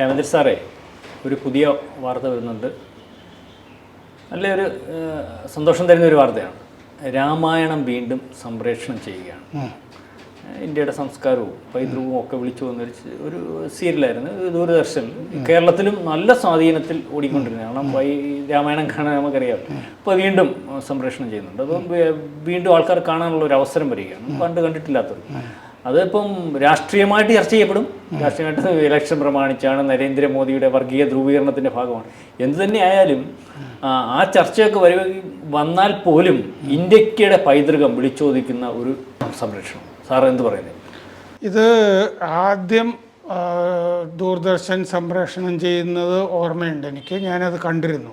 രാമേന്ദ്ര സാറേ ഒരു പുതിയ വാർത്ത വരുന്നുണ്ട്. നല്ലൊരു സന്തോഷം തരുന്ന ഒരു വാർത്തയാണ്. രാമായണം വീണ്ടും സംപ്രേഷണം ചെയ്യുകയാണ്. ഇന്ത്യയുടെ സംസ്കാരവും പൈതൃകവും ഒക്കെ വിളിച്ചു വന്നൊരു ഒരു സീരിയലായിരുന്നു. ഇത് ദൂരദർശനിൽ കേരളത്തിലും നല്ല സ്വാധീനത്തിൽ ഓടിക്കൊണ്ടിരുന്നത് കാരണം വൈ രാമായണം കാണാൻ നമുക്കറിയാം. ഇപ്പോൾ വീണ്ടും സംപ്രേഷണം ചെയ്യുന്നുണ്ട്. അപ്പം വീണ്ടും ആൾക്കാർ കാണാനുള്ള ഒരു അവസരം വരികയാണ്. പണ്ട് കണ്ടിട്ടില്ലാത്തത്. അതിപ്പം രാഷ്ട്രീയമായിട്ട് ചർച്ച ചെയ്യപ്പെടും. രാഷ്ട്രീയമായിട്ട് ഇലക്ഷൻ പ്രമാണിച്ചാണ് നരേന്ദ്രമോദിയുടെ വർഗീയ ധ്രുവീകരണത്തിന്റെ ഭാഗമാണ്. എന്തു തന്നെ ആയാലും ആ, ആ ചർച്ചയൊക്കെ വരു വന്നാൽ പോലും ഇന്ത്യക്കയുടെ പൈതൃകം വിളിച്ചോദിക്കുന്ന ഒരു സംരക്ഷണം. സാർ എന്ത് പറയുന്നത്? ഇത് ആദ്യം ദൂരദർശൻ സംപ്രേഷണം ചെയ്യുന്നത് ഓർമ്മയുണ്ട് എനിക്ക്. ഞാനത് കണ്ടിരുന്നു.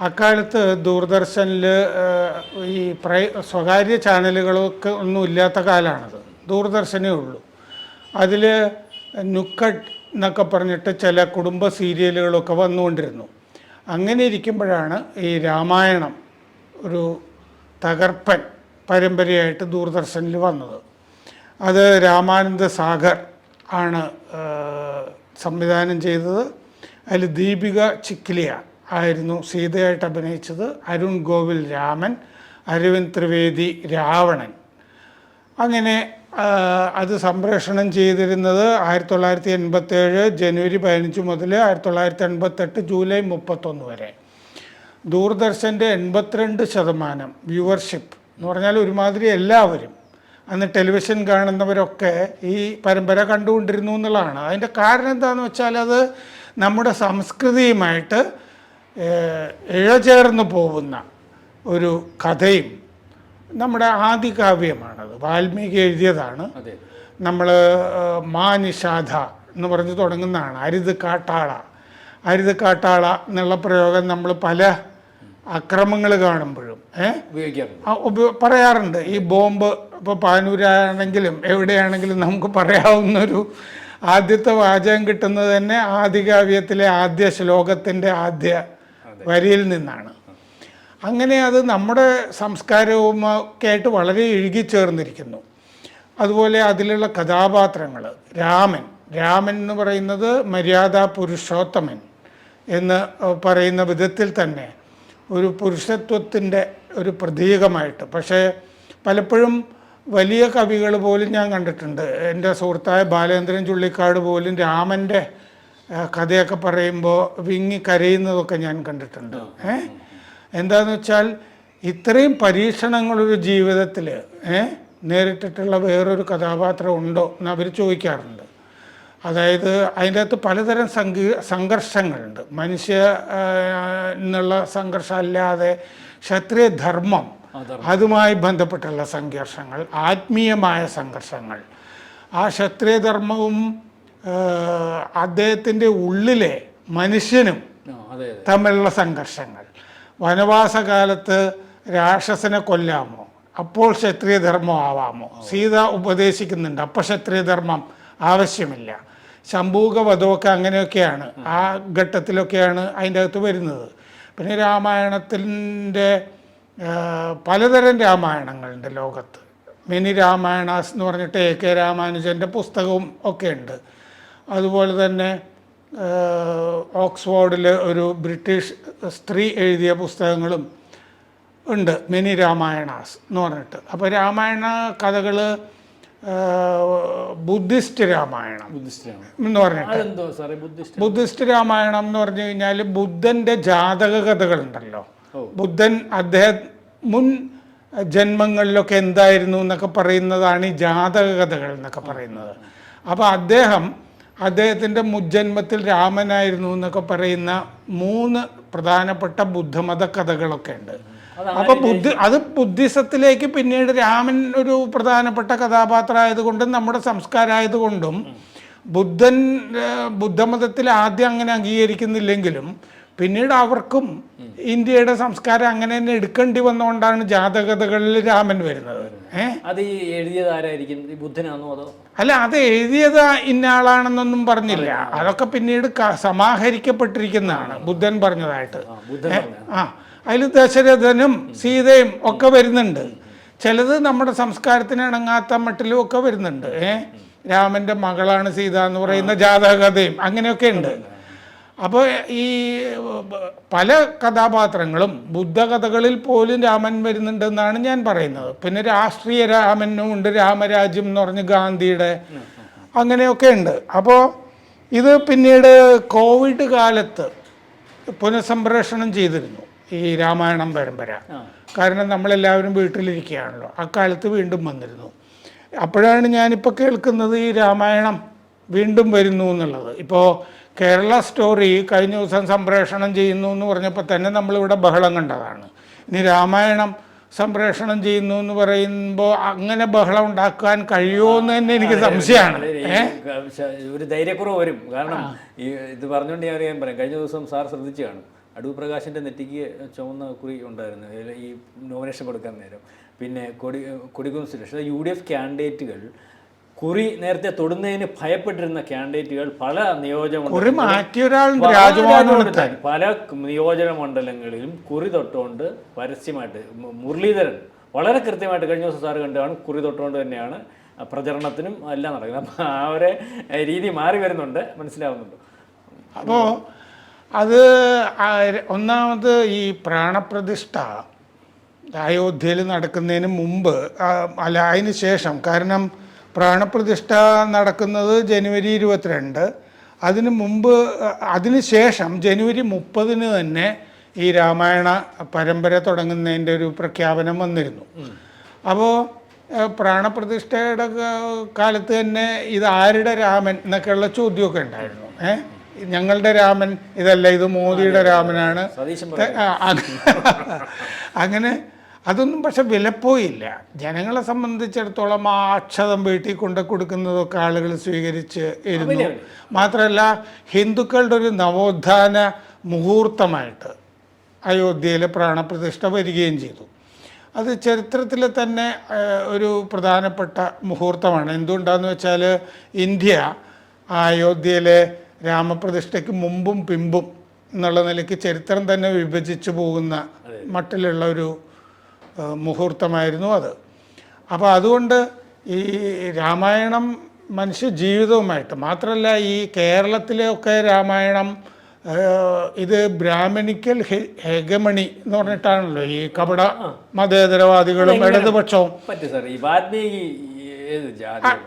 അക്കാലത്ത് ദൂരദർശനിൽ ഈ പ്രൈ സ്വകാര്യ ചാനലുകളൊക്കെ ഒന്നും ഇല്ലാത്ത കാലമാണത് ദൂരദർശനേ ഉള്ളൂ. അതിൽ നുക്കട്ട് എന്നൊക്കെ പറഞ്ഞിട്ട് ചില കുടുംബ സീരിയലുകളൊക്കെ വന്നുകൊണ്ടിരുന്നു. അങ്ങനെ ഇരിക്കുമ്പോഴാണ് ഈ രാമായണം ഒരു തകർപ്പൻ പരമ്പരയായിട്ട് ദൂരദർശനിൽ വന്നത്. അത് രാമാനന്ദ സാഗർ ആണ് സംവിധാനം ചെയ്തത്. അതിൽ ദീപിക ചിക്കിലിയ ആയിരുന്നു സീതയായിട്ട് അഭിനയിച്ചത്. അരുൺ ഗോവിൽ രാമൻ അരവിന്ദ് ത്രിവേദി രാവണൻ. അങ്ങനെ അത് സംപ്രേഷണം ചെയ്തിരുന്നത് ആയിരത്തി തൊള്ളായിരത്തി എൺപത്തേഴ് ജനുവരി പതിനഞ്ച് മുതൽ ആയിരത്തി തൊള്ളായിരത്തി എൺപത്തെട്ട് ജൂലൈ മുപ്പത്തൊന്ന് വരെ. ദൂരദർശന്റെ എൺപത്തിരണ്ട് ശതമാനം വ്യൂവർഷിപ്പ് എന്ന് പറഞ്ഞാൽ ഒരുമാതിരി എല്ലാവരും അന്ന് ടെലിവിഷൻ കാണുന്നവരൊക്കെ ഈ പരമ്പര കണ്ടുകൊണ്ടിരുന്നു എന്നുള്ളതാണ്. അതിന്റെ കാരണം എന്താണെന്ന് വെച്ചാൽ അത് നമ്മുടെ സംസ്കൃതിയുമായിട്ട് ഇഴചേർന്ന് പോകുന്ന ഒരു കഥയും നമ്മുടെ ആദികാവ്യമാണത്. വാൽമീകി എഴുതിയതാണ്. നമ്മൾ മാനിഷാധ എന്ന് പറഞ്ഞ് തുടങ്ങുന്നതാണ്. അരുത് കാട്ടാള. അരുത് കാട്ടാള എന്നുള്ള പ്രയോഗം നമ്മൾ പല അക്രമങ്ങൾ കാണുമ്പോഴും ഏഹ് പറയാറുണ്ട്. ഈ ബോംബ് ഇപ്പോൾ പാനൂരാണെങ്കിലും എവിടെയാണെങ്കിലും നമുക്ക് പറയാവുന്നൊരു ആദ്യത്തെ വാചകം കിട്ടുന്നത് തന്നെ ആദികാവ്യത്തിലെ ആദ്യ ശ്ലോകത്തിന്റെ ആദ്യ വരിയിൽ നിന്നാണ്. അങ്ങനെ അത് നമ്മുടെ സംസ്കാരവും ഒക്കെ ആയിട്ട് വളരെ ഇഴുകിച്ചേർന്നിരിക്കുന്നു അതുപോലെ അതിലുള്ള കഥാപാത്രങ്ങൾ രാമൻ. രാമൻ എന്ന് പറയുന്നത് മര്യാദ പുരുഷോത്തമൻ എന്ന് പറയുന്ന വിധത്തിൽ തന്നെ ഒരു പുരുഷത്വത്തിന്റെ ഒരു പ്രതീകമായിട്ട്. പക്ഷേ പലപ്പോഴും വലിയ കവികൾ പോലും ഞാൻ കണ്ടിട്ടുണ്ട്. എന്റെ സുഹൃത്തായ ബാലേന്ദ്രൻ ചുള്ളിക്കാട് പോലും രാമന്റെ കഥയൊക്കെ പറയുമ്പോൾ വിങ്ങി കരയുന്നതൊക്കെ ഞാൻ കണ്ടിട്ടുണ്ട്. ഏ? എന്താന്ന് വെച്ചാൽ ഇത്രയും പരീക്ഷണങ്ങളൊരു ജീവിതത്തിൽ നേരിട്ടിട്ടുള്ള വേറൊരു കഥാപാത്രം ഉണ്ടോ എന്ന് അവർ ചോദിക്കാറുണ്ട്. അതായത് അതിന്റെ അകത്ത് പലതരം സംഘീ സംഘർഷങ്ങളുണ്ട്. മനുഷ്യ എന്നുള്ള സംഘർഷം അല്ലാതെ ക്ഷത്രിയ ധർമ്മം അതുമായി ബന്ധപ്പെട്ടുള്ള സംഘർഷങ്ങൾ ആത്മീയമായ സംഘർഷങ്ങൾ. ആ ക്ഷത്രിയ ധർമ്മവും അദ്ദേഹത്തിന്റെ ഉള്ളിലെ മനുഷ്യനും തമ്മിലുള്ള സംഘർഷങ്ങൾ. വനവാസകാലത്ത് രാക്ഷസനെ കൊല്ലാമോ? അപ്പോൾ ക്ഷത്രിയധർമ്മം ആവാമോ? സീത ഉപദേശിക്കുന്നുണ്ട്. അപ്പോൾ ക്ഷത്രിയധർമ്മം ആവശ്യമില്ല. ശംഭൂക വധമൊക്കെ അങ്ങനെയൊക്കെയാണ്. ആ ഘട്ടത്തിലൊക്കെയാണ് അതിന്റെ അകത്ത് വരുന്നത്. പിന്നെ രാമായണത്തിന്റെ പലതരം രാമായണങ്ങളുണ്ട് ലോകത്ത്. മിനി രാമായണാസ് എന്ന് പറഞ്ഞിട്ട് എ കെ രാമാനുജന്റെ പുസ്തകവും ഒക്കെ ഉണ്ട്. അതുപോലെ തന്നെ ഏഹ്, ഓക്സ്ഫോർഡിൽ ഒരു ബ്രിട്ടീഷ് സ്ത്രീ എഴുതിയ പുസ്തകങ്ങളും ഉണ്ട്. മിനി രാമായണാസ് എന്ന് പറഞ്ഞിട്ട്. അപ്പോൾ രാമായണ കഥകൾ ബുദ്ധിസ്റ്റ് രാമായണം ബുദ്ധിസ്റ്റ് എന്ന് പറഞ്ഞിട്ട്. ബുദ്ധിസ്റ്റ് രാമായണം. എന്ന് പറഞ്ഞു കഴിഞ്ഞാൽ ബുദ്ധന്റെ ജാതക കഥകളുണ്ടല്ലോ. ബുദ്ധൻ അദ്ദേഹം മുൻ ജന്മങ്ങളിലൊക്കെ എന്തായിരുന്നു എന്നൊക്കെ പറയുന്നതാണ് ഈ ജാതക കഥകൾ എന്നൊക്കെ പറയുന്നത്. അപ്പോൾ അദ്ദേഹം അദ്ദേഹത്തിന്റെ മുജ്ജന്മത്തിൽ രാമനായിരുന്നു എന്നൊക്കെ പറയുന്ന മൂന്ന് പ്രധാനപ്പെട്ട ബുദ്ധമത കഥകളൊക്കെ ഉണ്ട്. അപ്പൊ ബുദ്ധി അത് ബുദ്ധിസത്തിലേക്ക് പിന്നീട് രാമൻ ഒരു പ്രധാനപ്പെട്ട കഥാപാത്രമായതുകൊണ്ടും നമ്മുടെ സംസ്കാരമായതുകൊണ്ടും ബുദ്ധൻ ബുദ്ധമതത്തിൽ ആദ്യം അങ്ങനെ അംഗീകരിക്കുന്നില്ലെങ്കിലും പിന്നീട് അവർക്കും ഇന്ത്യയുടെ സംസ്കാരം അങ്ങനെ തന്നെ എടുക്കേണ്ടി വന്നുകൊണ്ടാണ് ജാതകതകളിൽ രാമൻ വരുന്നത്. അത് എഴുതിയത് ആരായിരിക്കും? ബുദ്ധനാണോ അതോ? അല്ല അത് എഴുതിയത് ഇന്ന ആളാണെന്നൊന്നും പറഞ്ഞില്ല. അതൊക്കെ പിന്നീട് സമാഹരിക്കപ്പെട്ടിരിക്കുന്നതാണ്. ബുദ്ധൻ പറഞ്ഞതായിട്ട്. ആ അതിൽ ദശരഥനും സീതയും ഒക്കെ വരുന്നുണ്ട്. ചിലത് നമ്മുടെ സംസ്കാരത്തിന് ഇണങ്ങാത്ത മട്ടിലും ഒക്കെ വരുന്നുണ്ട്. ഏഹ് രാമന്റെ മകളാണ് സീത എന്ന് പറയുന്ന ജാതകതയും അങ്ങനെയൊക്കെ ഉണ്ട്. അപ്പോൾ ഈ പല കഥാപാത്രങ്ങളും ബുദ്ധകഥകളിൽ പോലും രാമൻ വരുന്നുണ്ടെന്നാണ് ഞാൻ പറയുന്നത്. പിന്നെ രാഷ്ട്രീയ രാമനും ഉണ്ട് രാമരാജ്യം എന്ന് പറഞ്ഞ് ഗാന്ധിയുടെ അങ്ങനെയൊക്കെ ഉണ്ട്. അപ്പോൾ ഇത് പിന്നീട് കോവിഡ് കാലത്ത് പുനഃസംപ്രേഷണം ചെയ്തിരുന്നു ഈ രാമായണം പരമ്പര. കാരണം നമ്മളെല്ലാവരും വീട്ടിലിരിക്കുകയാണല്ലോ. അക്കാലത്ത് വീണ്ടും വന്നിരുന്നു. അപ്പോഴാണ് ഞാനിപ്പോൾ കേൾക്കുന്നത് ഈ രാമായണം വീണ്ടും വരുന്നു എന്നുള്ളത്. ഇപ്പോൾ കേരള സ്റ്റോറി കഴിഞ്ഞ ദിവസം സംപ്രേഷണം ചെയ്യുന്നു എന്ന് പറഞ്ഞപ്പോൾ തന്നെ നമ്മളിവിടെ ബഹളം കണ്ടതാണ്. ഇനി രാമായണം സംപ്രേഷണം ചെയ്യുന്നു എന്ന് പറയുമ്പോൾ അങ്ങനെ ബഹളം ഉണ്ടാക്കാൻ കഴിയുമോ എന്ന് തന്നെ എനിക്ക് സംശയമാണ്. ഒരു ധൈര്യക്കുറവ് വരും. കാരണം ഈ ഇത് പറഞ്ഞുകൊണ്ട് ഞാൻ അറിയാൻ പറയാം. കഴിഞ്ഞ ദിവസം സാർ ശ്രദ്ധിച്ചു കാണും അടൂർ പ്രകാശിന്റെ നെറ്റിക്ക് ചുവന്ന കുറി ഉണ്ടായിരുന്നു. ഈ നോമിനേഷൻ കൊടുക്കാൻ നേരം. പിന്നെ കൊടി കൊടികും സുരേഷ് യു ഡി എഫ് ക്യാൻഡിഡേറ്റുകൾ കുറി നേരത്തെ തൊടുന്നതിന് ഭയപ്പെട്ടിരുന്ന കാൻഡിഡേറ്റുകൾ പല നിയോജക പല നിയോജക മണ്ഡലങ്ങളിലും കുറി തൊട്ടുകൊണ്ട് പരസ്യമായിട്ട് മുരളീധരൻ വളരെ കൃത്യമായിട്ട് കഴിഞ്ഞ ദിവസം സാറ് കണ്ടാണ് കുറി തൊട്ടുകൊണ്ട് തന്നെയാണ് പ്രചരണത്തിനും എല്ലാം നടക്കുന്നത്. അപ്പം ആ ഒരു രീതി മാറി വരുന്നുണ്ട് മനസ്സിലാവുന്നുണ്ട്. അപ്പോൾ അത് ഒന്നാമത് ഈ പ്രാണപ്രതിഷ്ഠ അയോധ്യയിൽ നടക്കുന്നതിന് മുമ്പ് അല്ല അതിന് ശേഷം കാരണം പ്രാണപ്രതിഷ്ഠ നടക്കുന്നത് ജനുവരി ഇരുപത്തിരണ്ട്. അതിന് മുമ്പ് അതിന് ശേഷം ജനുവരി മുപ്പതിന് തന്നെ ഈ രാമായണ പരമ്പര തുടങ്ങുന്നതിന്റെ ഒരു പ്രഖ്യാപനം വന്നിരുന്നു. അപ്പോൾ പ്രാണപ്രതിഷ്ഠയുടെ കാലത്ത് തന്നെ ഇത് ആരുടെ രാമൻ എന്നൊക്കെയുള്ള ചോദ്യമൊക്കെ ഉണ്ടായിരുന്നു. ഏഹ് ഞങ്ങളുടെ രാമൻ ഇതല്ല ഇത് മോദിയുടെ രാമനാണ്. അങ്ങനെ അതൊന്നും പക്ഷെ വിലപ്പോയില്ല ജനങ്ങളെ സംബന്ധിച്ചിടത്തോളം ആ അക്ഷതം വീട്ടിൽ കൊണ്ട് കൊടുക്കുന്നതൊക്കെ ആളുകൾ സ്വീകരിച്ച് ഇരുന്നു. മാത്രമല്ല ഹിന്ദുക്കളുടെ ഒരു നവോത്ഥാന മുഹൂർത്തമായിട്ട് അയോധ്യയിലെ പ്രാണപ്രതിഷ്ഠ വരികയും ചെയ്തു. അത് ചരിത്രത്തിലെ തന്നെ ഒരു പ്രധാനപ്പെട്ട മുഹൂർത്തമാണ്. എന്തുകൊണ്ടാന്ന് വെച്ചാൽ ഇന്ത്യ അയോധ്യയിലെ രാമപ്രതിഷ്ഠയ്ക്ക് മുമ്പും പിമ്പും എന്നുള്ള നിലയ്ക്ക് ചരിത്രം തന്നെ വിഭജിച്ചു പോകുന്ന മട്ടിലുള്ള ഒരു മുഹൂർത്തമായിരുന്നു അത്. അപ്പോൾ അതുകൊണ്ട് ഈ രാമായണം മനുഷ്യ ജീവിതവുമായിട്ട് മാത്രമല്ല ഈ കേരളത്തിലെയൊക്കെ രാമായണം ഇത് ബ്രാഹ്മണിക്കൽ ഹെഗമണി എന്ന് പറഞ്ഞിട്ടാണല്ലോ ഈ കപട മതേതരവാദികളും ഇടതുപക്ഷവും.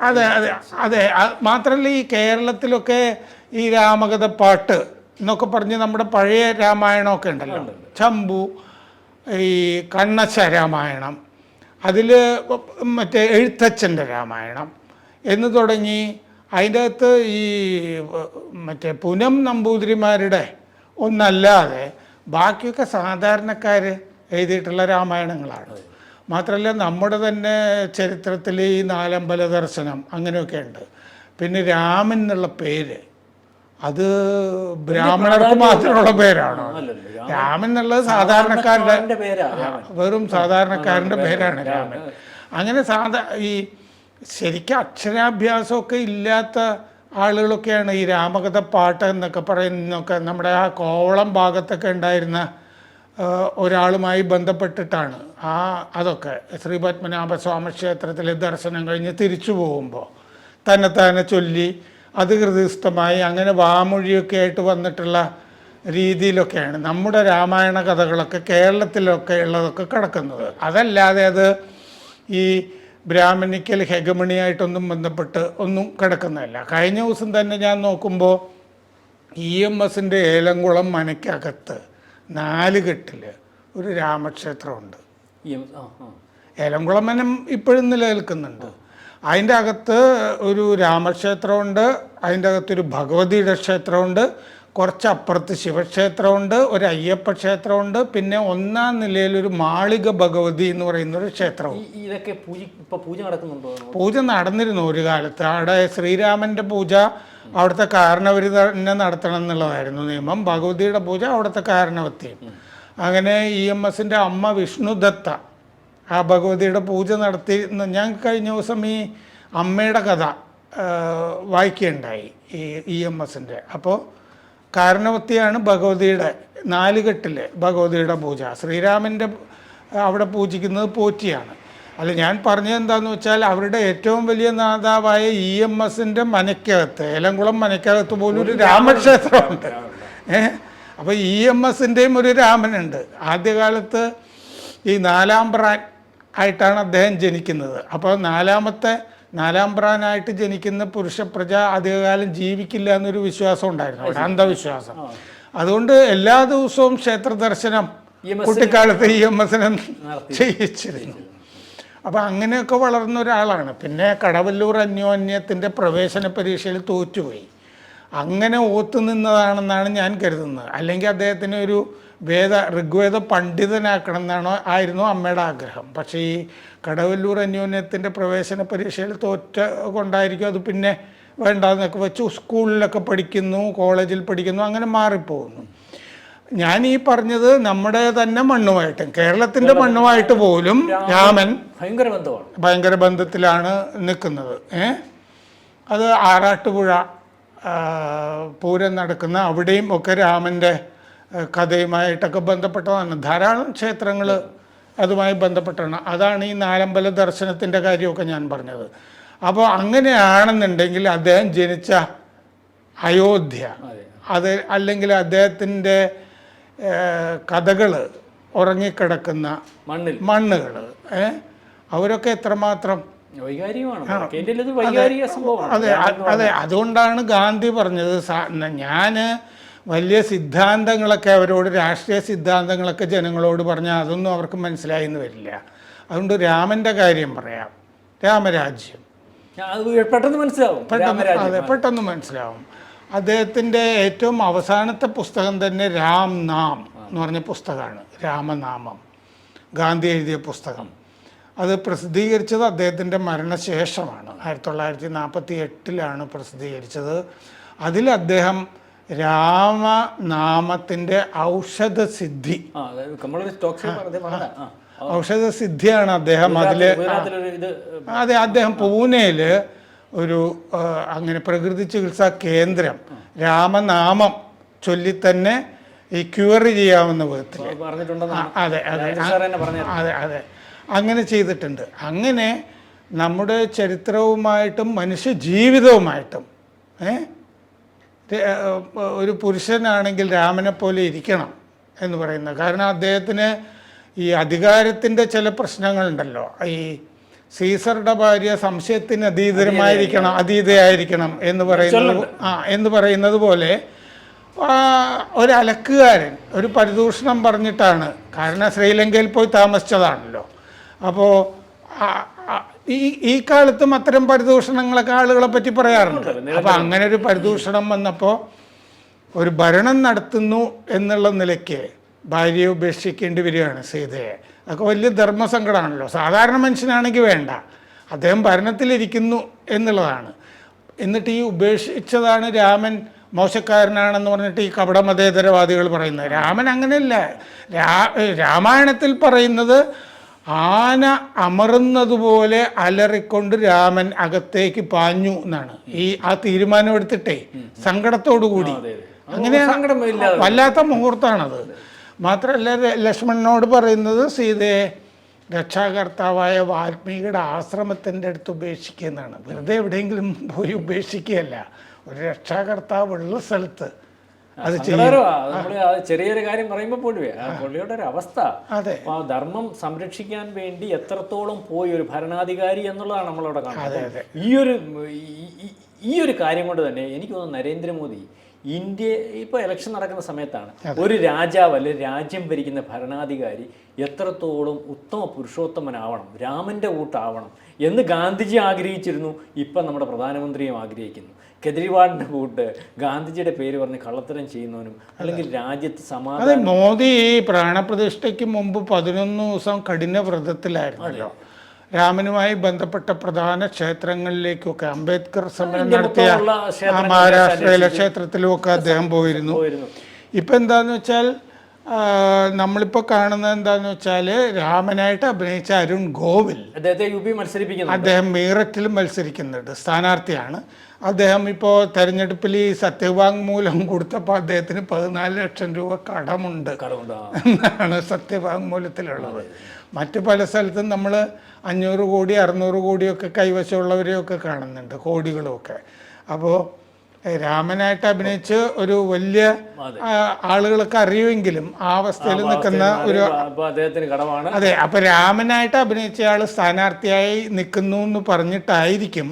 അതെ അതെ അതെ. മാത്രമല്ല ഈ കേരളത്തിലൊക്കെ ഈ രാമകഥ പാട്ട് എന്നൊക്കെ പറഞ്ഞ് നമ്മുടെ പഴയ രാമായണമൊക്കെ ഉണ്ടല്ലോ. ചമ്പു ഈ കണ്ണശ രാമായണം അതിൽ മറ്റേ എഴുത്തച്ഛന്റെ രാമായണം എന്ന് തുടങ്ങി അതിന്റെ അകത്ത് ഈ മറ്റേ പുനം നമ്പൂതിരിമാരുടെ ഒന്നല്ലാതെ ബാക്കിയൊക്കെ സാധാരണക്കാർ എഴുതിയിട്ടുള്ള രാമായണങ്ങളാണ്. മാത്രമല്ല നമ്മുടെ തന്നെ ചരിത്രത്തിൽ ഈ നാലമ്പല ദർശനം അങ്ങനെയൊക്കെ ഉണ്ട്. പിന്നെ രാമൻ എന്നുള്ള പേര് അത് ബ്രാഹ്മണർക്ക് മാത്രമുള്ള പേരാണോ? രാമൻ എന്നുള്ളത് സാധാരണക്കാരുടെ വെറും സാധാരണക്കാരന്റെ പേരാണ് രാമൻ. അങ്ങനെ സാധാ ഈ ശരിക്കും അക്ഷരാഭ്യാസമൊക്കെ ഇല്ലാത്ത ആളുകളൊക്കെയാണ് ഈ രാമകഥ പാട്ട് എന്നൊക്കെ പറയുന്നൊക്കെ നമ്മുടെ ആ കോവളം ഭാഗത്തൊക്കെ ഉണ്ടായിരുന്ന ഒരാളുമായി ബന്ധപ്പെട്ടിട്ടാണ്. ആ അതൊക്കെ ശ്രീ പത്മനാഭസ്വാമി ക്ഷേത്രത്തിലെ ദർശനം കഴിഞ്ഞ് തിരിച്ചു പോകുമ്പോൾ തന്നെ തന്നെ ചൊല്ലി അത് ഹൃദയസ്ഥമായി അങ്ങനെ വാമൊഴിയൊക്കെ ആയിട്ട് വന്നിട്ടുള്ള രീതിയിലൊക്കെയാണ് നമ്മുടെ രാമായണ കഥകളൊക്കെ കേരളത്തിലൊക്കെ ഉള്ളതൊക്കെ കിടക്കുന്നത്. അതല്ലാതെ അത് ഈ ബ്രാഹ്മണിക്കൽ ഹെഗമണിയായിട്ടൊന്നും ബന്ധപ്പെട്ട് ഒന്നും കിടക്കുന്നതല്ല. കഴിഞ്ഞ ദിവസം തന്നെ ഞാൻ നോക്കുമ്പോൾ ഇ എം എസിന്റെ ഏലംകുളം മനയ്ക്കകത്ത് നാല് കെട്ടിൽ ഒരു രാമക്ഷേത്രമുണ്ട്. ഏലംകുളം മനം ഇപ്പോഴും നിലനിൽക്കുന്നുണ്ട്. അതിന്റെ അകത്ത് ഒരു രാമക്ഷേത്രമുണ്ട് അതിന്റെ അകത്തൊരു ഭഗവതിയുടെ ക്ഷേത്രമുണ്ട് കുറച്ചപ്പുറത്ത് ശിവക്ഷേത്രമുണ്ട് ഒരു അയ്യപ്പ ക്ഷേത്രമുണ്ട് പിന്നെ ഒന്നാം നിലയിൽ ഒരു മാളിക ഭഗവതി എന്ന് പറയുന്ന ഒരു ക്ഷേത്രവും ഇതൊക്കെ പൂജ ഇപ്പൊ പൂജ നടക്കുന്നുണ്ടോ? പൂജ നടന്നിരുന്നു ഒരു കാലത്ത്. അവിടെ ശ്രീരാമന്റെ പൂജ അവിടുത്തെ കാരണവര് തന്നെ നടത്തണം എന്നുള്ളതായിരുന്നു നിയമം. ഭഗവതിയുടെ പൂജ അവിടുത്തെ കാരണവത്തി അങ്ങനെ ഇ എം എസിന്റെ അമ്മ വിഷ്ണുദത്ത ആ ഭഗവതിയുടെ പൂജ നടത്തി. ഞാൻ കഴിഞ്ഞ ദിവസം ഈ അമ്മയുടെ കഥ വായിക്കുകയുണ്ടായി ഈ ഇ എം എസിന്റെ. അപ്പോൾ കാരണവത്തിയാണ് ഭഗവതിയുടെ നാലുകെട്ടിലെ ഭഗവതിയുടെ പൂജ. ശ്രീരാമന്റെ അവിടെ പൂജിക്കുന്നത് പോറ്റിയാണ്. അല്ല ഞാൻ പറഞ്ഞത് എന്താണെന്ന് വെച്ചാൽ അവരുടെ ഏറ്റവും വലിയ നേതാവായ ഇ എം എസിന്റെ മനക്കകത്ത് ഏലംകുളം മനക്കകത്ത് പോലും ഒരു രാമക്ഷേത്രമുണ്ട്. ഏഹ് അപ്പോൾ ഇ എം എസിന്റെയും ഒരു രാമനുണ്ട്. ആദ്യകാലത്ത് ഈ നാലാം പ്രാൻ ആയിട്ടാണ് അദ്ദേഹം ജനിക്കുന്നത്. അപ്പോൾ നാലാമത്തെ നാലാം പ്രാനായിട്ട് ജനിക്കുന്ന പുരുഷ പ്രജ അധികകാലം ജീവിക്കില്ല എന്നൊരു വിശ്വാസം ഉണ്ടായിരുന്നു. അവിടെ അന്ധവിശ്വാസം. അതുകൊണ്ട് എല്ലാ ദിവസവും ക്ഷേത്ര ദർശനം കുട്ടിക്കാലത്ത് ഇ എം എസിനെ ചെയ്യിച്ചിരുന്നു. അപ്പം അങ്ങനെയൊക്കെ വളർന്ന ഒരാളാണ് പിന്നെ കടവല്ലൂർ അന്യോന്യത്തിന്റെ പ്രവേശന പരീക്ഷയിൽ തോറ്റുപോയി. അങ്ങനെ ഓത്തു നിന്നതാണെന്നാണ് ഞാൻ കരുതുന്നത്. അല്ലെങ്കിൽ അദ്ദേഹത്തിന് ഒരു വേദ ഋഗ്വേദ പണ്ഡിതനാക്കണം എന്നാണോ ആയിരുന്നു അമ്മയുടെ ആഗ്രഹം. പക്ഷേ ഈ കടവല്ലൂർ അന്യോന്യത്തിന്റെ പ്രവേശന പരീക്ഷയിൽ തോറ്റ കൊണ്ടായിരിക്കും അത് പിന്നെ വേണ്ടാന്നൊക്കെ വെച്ച് സ്കൂളിലൊക്കെ പഠിക്കുന്നു കോളേജിൽ പഠിക്കുന്നു അങ്ങനെ മാറിപ്പോകുന്നു. ഞാൻ ഈ പറഞ്ഞത് നമ്മുടെ തന്നെ മണ്ണുമായിട്ടും കേരളത്തിന്റെ മണ്ണുമായിട്ട് പോലും രാമൻ ഭയങ്കര ബന്ധമാണ്. ഭയങ്കര ബന്ധത്തിലാണ് നിൽക്കുന്നത്. ഏഹ് അത് ആറാട്ടുപുഴ പൂരം നടക്കുന്ന അവിടെയും ഒക്കെ രാമന്റെ കഥയുമായിട്ടൊക്കെ ബന്ധപ്പെട്ടതാണ്. ധാരാളം ക്ഷേത്രങ്ങൾ അതുമായി ബന്ധപ്പെട്ടാണ്. അതാണ് ഈ നാലമ്പല ദർശനത്തിന്റെ കാര്യമൊക്കെ ഞാൻ പറഞ്ഞത്. അപ്പോൾ അങ്ങനെയാണെന്നുണ്ടെങ്കിൽ അദ്ദേഹം ജനിച്ച അയോധ്യ അതെ. അല്ലെങ്കിൽ അദ്ദേഹത്തിന്റെ കഥകൾ ഉറങ്ങിക്കിടക്കുന്ന മണ്ണിൽ. മണ്ണുകൾ അവരൊക്കെ എത്രമാത്രം അതെ. അതെ അതുകൊണ്ടാണ് ഗാന്ധി പറഞ്ഞത്. ഞാൻ വലിയ സിദ്ധാന്തങ്ങളൊക്കെ അവരോട് രാഷ്ട്രീയ സിദ്ധാന്തങ്ങളൊക്കെ ജനങ്ങളോട് പറഞ്ഞാൽ അതൊന്നും അവർക്ക് മനസ്സിലായി എന്ന് വരില്ല. അതുകൊണ്ട് രാമന്റെ കാര്യം പറയാം. രാമരാജ്യം. പെട്ടെന്ന് മനസ്സിലാവും. രാമരാജ്യം. അതെ പെട്ടെന്ന് മനസ്സിലാവും. അദ്ദേഹത്തിന്റെ ഏറ്റവും അവസാനത്തെ പുസ്തകം തന്നെ രാം നാം എന്ന് പറഞ്ഞ പുസ്തകമാണ്. രാമനാമം. ഗാന്ധി എഴുതിയ പുസ്തകം. അത് പ്രസിദ്ധീകരിച്ചത് അദ്ദേഹത്തിന്റെ മരണശേഷമാണ്. ആയിരത്തി തൊള്ളായിരത്തി നാൽപ്പത്തി എട്ടിലാണ് പ്രസിദ്ധീകരിച്ചത്. അതിൽ അദ്ദേഹം രാമനാമത്തിന്റെ ഔഷധസിദ്ധി. ഔഷധസിദ്ധിയാണ് അദ്ദേഹം അതിൽ അതെ അദ്ദേഹം പൂനെയിൽ ഒരു അങ്ങനെ പ്രകൃതി ചികിത്സാ കേന്ദ്രം രാമനാമം ചൊല്ലി തന്നെ ഈ ക്യൂർ ചെയ്യാവുന്ന വിധത്തിൽ അതെ അതെ. അതെ അതെ. അങ്ങനെ ചെയ്തിട്ടുണ്ട്. അങ്ങനെ നമ്മുടെ ചരിത്രവുമായിട്ടും മനുഷ്യ ജീവിതവുമായിട്ടും ഒരു പുരുഷനാണെങ്കിൽ രാമനെ പോലെ ഇരിക്കണം എന്ന് പറയുന്നത്. കാരണം അദ്ദേഹത്തിന് ഈ അധികാരത്തിന്റെ ചില പ്രശ്നങ്ങളുണ്ടല്ലോ. ഈ സീസറുടെ ഭാര്യ സംശയത്തിന് അതീതരമായിരിക്കണം അതീതയായിരിക്കണം എന്ന് പറയുന്നത് ആ എന്ന് പറയുന്നത് പോലെ ഒരു അലക്കുകാരൻ ഒരു പരിദൂഷണം പറഞ്ഞിട്ടാണ് കാരണം ശ്രീലങ്കയിൽ പോയി താമസിച്ചതാണല്ലോ. അപ്പോൾ ഈ ഈ കാലത്തും അത്തരം പരിദൂഷണങ്ങളൊക്കെ ആളുകളെ പറ്റി പറയാറുണ്ട്. അപ്പോൾ അങ്ങനെ ഒരു പരിദൂഷണം വന്നപ്പോൾ ഒരു ഭരണം നടത്തുന്നു എന്നുള്ള നിലയ്ക്ക് ഭാര്യയെ ഉപേക്ഷിക്കേണ്ടി വരികയാണ് സീതയെ. അതൊക്കെ വലിയ ധർമ്മസങ്കടമാണല്ലോ. സാധാരണ മനുഷ്യനാണെങ്കിൽ വേണ്ട. അദ്ദേഹം ഭരണത്തിലിരിക്കുന്നു എന്നുള്ളതാണ്. എന്നിട്ട് ഈ ഉപേക്ഷിച്ചതാണ് രാമൻ മോശക്കാരനാണെന്ന് പറഞ്ഞിട്ട് ഈ കപട മതേതരവാദികൾ പറയുന്നത്. രാമൻ അങ്ങനെയല്ല. രാ രാമായണത്തിൽ പറയുന്നത് ആന അമറുന്നതുപോലെ അലറിക്കൊണ്ട് രാമൻ അകത്തേക്ക് പാഞ്ഞു എന്നാണ്. ഈ ആ തീരുമാനം എടുത്തിട്ടേ സങ്കടത്തോടു കൂടി അങ്ങനെ വല്ലാത്ത മുഹൂർത്തമാണത് മാത്രമല്ല ലക്ഷ്മണനോട് പറയുന്നത് സീതയെ രക്ഷാകർത്താവായ വാൽമീകിയുടെ ആശ്രമത്തിന്റെ അടുത്ത് ഉപേക്ഷിക്കുന്നതാണ് വെറുതെ എവിടെയെങ്കിലും പോയി ഉപേക്ഷിക്കുകയല്ല. ഒരു രക്ഷാകർത്താവ് ഉള്ള സ്ഥലത്ത് അത് ചെറിയൊരു കാര്യം പറയുമ്പോൾ പോലുവേ. ആ പുള്ളിയുടെ ഒരു അവസ്ഥ. ധർമ്മം സംരക്ഷിക്കാൻ വേണ്ടി എത്രത്തോളം പോയി ഒരു ഭരണാധികാരി എന്നുള്ളതാണ് നമ്മളവിടെ കാണുന്നത്. ഈ ഒരു ഈ ഒരു കാര്യം കൊണ്ട് തന്നെ എനിക്ക് തോന്നുന്നു നരേന്ദ്രമോദി ഇന്ത്യ ഇപ്പോൾ ഇലക്ഷൻ നടക്കുന്ന സമയത്താണ്. ഒരു രാജാവ് അല്ലെ രാജ്യം ഭരിക്കുന്ന ഭരണാധികാരി എത്രത്തോളം ഉത്തമ പുരുഷോത്തമനാവണം രാമന്റെ കൂട്ടാവണം എന്ന് ഗാന്ധിജി ആഗ്രഹിച്ചിരുന്നു. ഇപ്പം നമ്മുടെ പ്രധാനമന്ത്രിയും ആഗ്രഹിക്കുന്നു. കെജ്രിവാളിന്റെ കൂട്ട് ഗാന്ധിജിയുടെ പേര് പറഞ്ഞ് കള്ളത്തരം ചെയ്യുന്നവനും അല്ലെങ്കിൽ രാജ്യത്ത് സമാധാനം മോദി പ്രാണപ്രതിഷ്ഠയ്ക്ക് മുമ്പ് പതിനൊന്ന് ദിവസം കഠിന വ്രതത്തിലായിരുന്നല്ലോ. രാമനുമായി ബന്ധപ്പെട്ട പ്രധാന ക്ഷേത്രങ്ങളിലേക്കൊക്കെ അംബേദ്കർ സമരം നടത്തിയ മഹാരാഷ്ട്രയിലെ ക്ഷേത്രത്തിലുമൊക്കെ അദ്ദേഹം പോയിരുന്നു. ഇപ്പം എന്താന്ന് വെച്ചാൽ നമ്മളിപ്പോൾ കാണുന്നത് എന്താന്ന് വെച്ചാൽ രാമനായിട്ട് അഭിനയിച്ച അരുൺ ഗോവിൽ. അദ്ദേഹത്തെ യു പി മത്സരിപ്പിക്കുന്നു അദ്ദേഹം മീററ്റിൽ മത്സരിക്കുന്നുണ്ട് സ്ഥാനാർത്ഥിയാണ്. അദ്ദേഹം ഇപ്പോൾ തെരഞ്ഞെടുപ്പിൽ ഈ സത്യവാങ്മൂലം കൊടുത്തപ്പോൾ അദ്ദേഹത്തിന് പതിനാല് ലക്ഷം രൂപ കടമുണ്ട്. എന്നാണ് സത്യവാങ് എന്നാണ് സത്യവാങ്മൂലത്തിലുള്ളത് മറ്റു പല സ്ഥലത്തും നമ്മൾ അഞ്ഞൂറ് കോടി അറുന്നൂറ് കോടിയൊക്കെ കൈവശമുള്ളവരെയൊക്കെ കാണുന്നുണ്ട് കോടികളുമൊക്കെ അപ്പോൾ രാമനായിട്ട് അഭിനയിച്ച് ഒരു വലിയ ആളുകളൊക്കെ അറിയുമെങ്കിലും ആ അവസ്ഥയിൽ നിൽക്കുന്ന ഒരു അതെ അപ്പൊ രാമനായിട്ട് അഭിനയിച്ച ആൾ സ്ഥാനാർത്ഥിയായി നിൽക്കുന്നു എന്ന് പറഞ്ഞിട്ടായിരിക്കും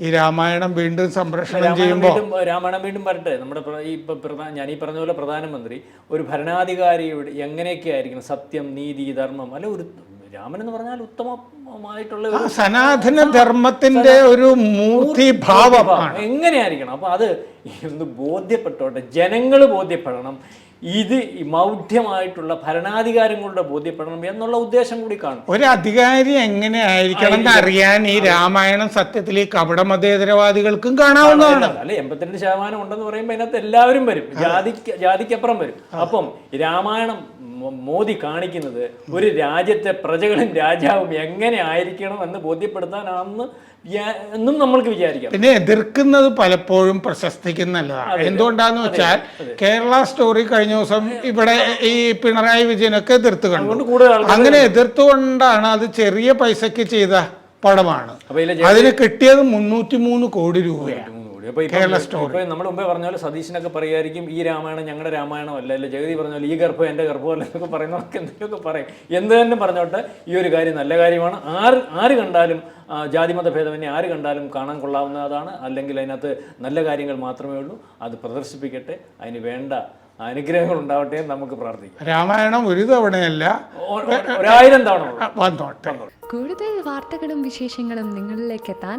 ഈ രാമായണം വീണ്ടും സംപ്രേഷണം ചെയ്യുമ്പോൾ രാമായണം വീണ്ടും വരട്ടെ. നമ്മുടെ ഈ പ്രധാന ഞാൻ ഈ പറഞ്ഞ പോലെ പ്രധാനമന്ത്രി ഒരു ഭരണാധികാരിയുടെ എങ്ങനെയൊക്കെ ആയിരിക്കണം? സത്യം നീതി ധർമ്മം അല്ല ഒരു രാമൻ എന്ന് പറഞ്ഞാൽ ഉത്തമമായിട്ടുള്ള സനാതന ധർമ്മത്തിന്റെ ഒരു മൂർത്തി ഭാവം എങ്ങനെയായിരിക്കണം? അപ്പൊ അത് ഒന്ന് ബോധ്യപ്പെട്ടോട്ടെ. ജനങ്ങൾ ബോധ്യപ്പെടണം. ഇത് മൗഢ്യമായിട്ടുള്ള ഭരണാധികാരങ്ങളുടെ ബോധ്യപ്പെടണം എന്നുള്ള ഉദ്ദേശം കൂടി കാണും. ഒരു അധികാരി എങ്ങനെ ആയിരിക്കണം എന്ന് അറിയാൻ ഈ രാമായണം സത്യത്തിൽ ഈ കപട മതേതരവാദികൾക്കും കാണാവുന്നതാണ്. അല്ല എൺപത്തിരണ്ട് ശതമാനം ഉണ്ടെന്ന് പറയുമ്പോൾ അതിനകത്ത് എല്ലാവരും വരും. ജാതിക്ക് ജാതിക്കപ്പുറം വരും. അപ്പം രാമായണം മോദി കാണിക്കുന്നത് ഒരു രാജ്യത്തെ പ്രജകളും രാജാവും എങ്ങനെ ആയിരിക്കണം എന്ന് ബോധ്യപ്പെടുത്താനാണെന്ന് എന്നും നമ്മൾക്ക് വിചാരിക്കാം. പിന്നെ എതിർക്കുന്നത് പലപ്പോഴും പ്രശസ്തിക്കും നല്ലതാണ് എന്തുകൊണ്ടാന്ന് വെച്ചാൽ കേരള സ്റ്റോറി കഴിഞ്ഞ ദിവസം ഇവിടെ ഈ പിണറായി വിജയനൊക്കെ എതിർത്ത് കണ്ടു. അങ്ങനെ എതിർത്തുകൊണ്ടാണ് അത് ചെറിയ പൈസക്ക് ചെയ്ത പടമാണ്. അതിന് കിട്ടിയത് മുന്നൂറ്റി മൂന്ന് കോടി രൂപയാണ്. ഇപ്പം ഇപ്പൊ നമ്മൾ മുമ്പേ പറഞ്ഞ പോലെ സതീശനൊക്കെ പറയുമായിരിക്കും ഈ രാമായണം ഞങ്ങളുടെ രാമായണം അല്ല അല്ലെ ജഗതി പറഞ്ഞ പോലെ ഈ ഗർഭം എന്റെ ഗർഭം അല്ല എന്നൊക്കെ പറയുന്നവർക്ക് എന്തെങ്കിലുമൊക്കെ പറയും. എന്ത് തന്നെ പറഞ്ഞോട്ടെ ഈ ഒരു കാര്യം നല്ല കാര്യമാണ്. ആര് ആര് കണ്ടാലും ജാതിമത ഭേദമന്യെ ആര് കണ്ടാലും കാണാൻ കൊള്ളാവുന്നതാണ്. അല്ലെങ്കിൽ അതിനകത്ത് നല്ല കാര്യങ്ങൾ മാത്രമേ ഉള്ളൂ. അത് പ്രദർശിപ്പിക്കട്ടെ. അതിന് വേണ്ട അനുഗ്രഹങ്ങൾ ഉണ്ടാവട്ടെ എന്ന് നമുക്ക് പ്രാർത്ഥിക്കാം. രാമായണം ഒരു തവണയല്ല. ഒരായിരം തവണ. വന്നോട്ടെ. കൂടുതൽ വാർത്തകളും വിശേഷങ്ങളും നിങ്ങളിലേക്ക് എത്താൻ